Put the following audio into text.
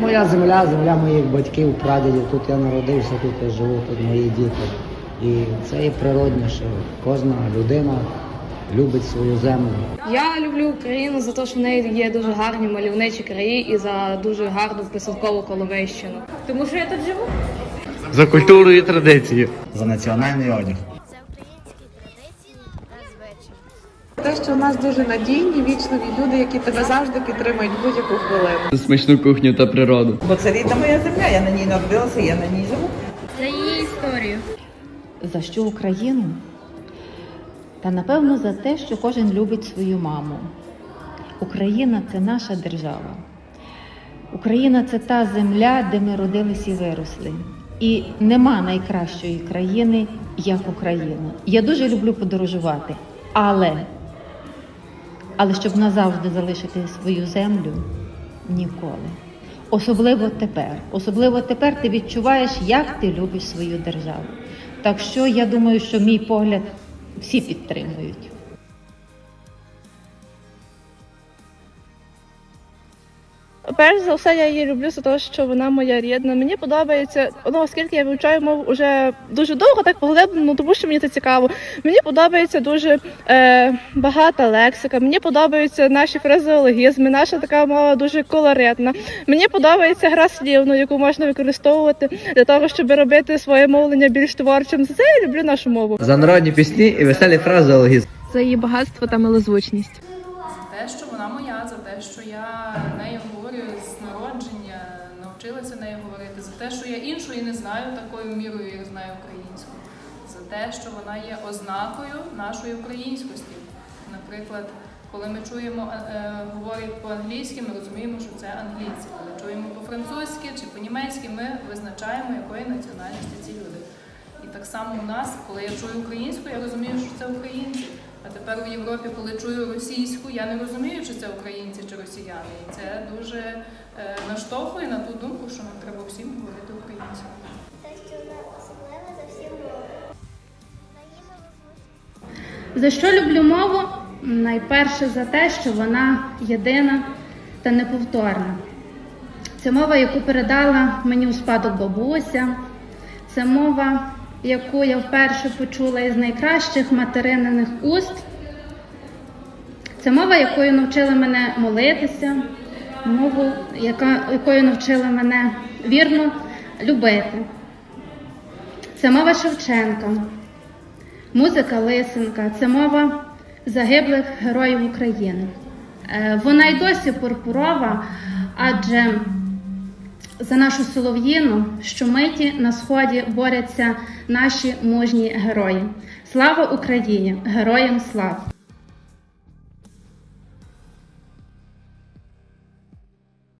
моя земля, земля моїх батьків, прадідів. Тут я народився, тут я живу, тут мої діти. І це є природне, що кожна людина любить свою землю. Я люблю Україну за те, що в неї є дуже гарні мальовничі краї і за дуже гарну писанкову коловищину. Тому що я тут живу. За культуру і традиції. За національний одяг. Те, що у нас дуже надійні, вічливі люди, які тебе завжди підтримують будь-яку хвилину. Смачну кухню та природу. Бо це рідна моя земля, я на ній народилася, я на ній живу. За її історію. За що Україну? Та напевно за те, що кожен любить свою маму. Україна це наша держава. Україна це та земля, де ми родились і виросли. І нема найкращої країни, як Україна. Я дуже люблю подорожувати, але, але щоб назавжди залишити свою землю ніколи. Особливо тепер. Особливо тепер ти відчуваєш, як ти любиш свою державу. Так що я думаю, що мій погляд всі підтримують. Перш за все, я її люблю за те, що вона моя рідна. Мені подобається, ну, оскільки я вивчаю мову вже дуже довго, так поглиблено, тому що мені це цікаво. Мені подобається дуже е, багата лексика. Мені подобаються наші фразеологізми, наша така мова дуже колоритна. Мені подобається гра слів, ну, яку можна використовувати для того, щоб робити своє мовлення більш творчим. За це я люблю нашу мову. За народні пісні і веселі фразеологізм. За її багатство та милозвучність. Те, що вона моя, за те, що я нею говорю з народження, навчилася нею говорити, за те, що я іншої не знаю такою мірою, як знаю українську, за те, що вона є ознакою нашої українськості. Наприклад, коли ми чуємо, е, е, говорять по-англійськи, ми розуміємо, що це англійці. Коли чуємо по-французьки чи по-німецьки, ми визначаємо, якої національності ці люди. І так само у нас, коли я чую українську, я розумію, що це українці. А тепер у Європі, коли чую російську, я не розумію, чи це українці чи росіяни. І це дуже е, наштовхує на ту думку, що нам треба всім говорити українською. Те, що вона особлива за всі мови. За що люблю мову? Найперше за те, що вона єдина та неповторна. Це мова, яку передала мені у спадок бабуся. Це мова, яку я вперше почула із найкращих материнених уст. Це мова, якою навчили мене молитися, мову, яка, якою навчили мене вірно любити. Це мова Шевченка, Музика Лисенка це мова загиблих героїв України. Е, Вона й досі пурпурова, адже за нашу солов'їну що миті на сході борються наші мужні герої. Слава Україні! Героям слава!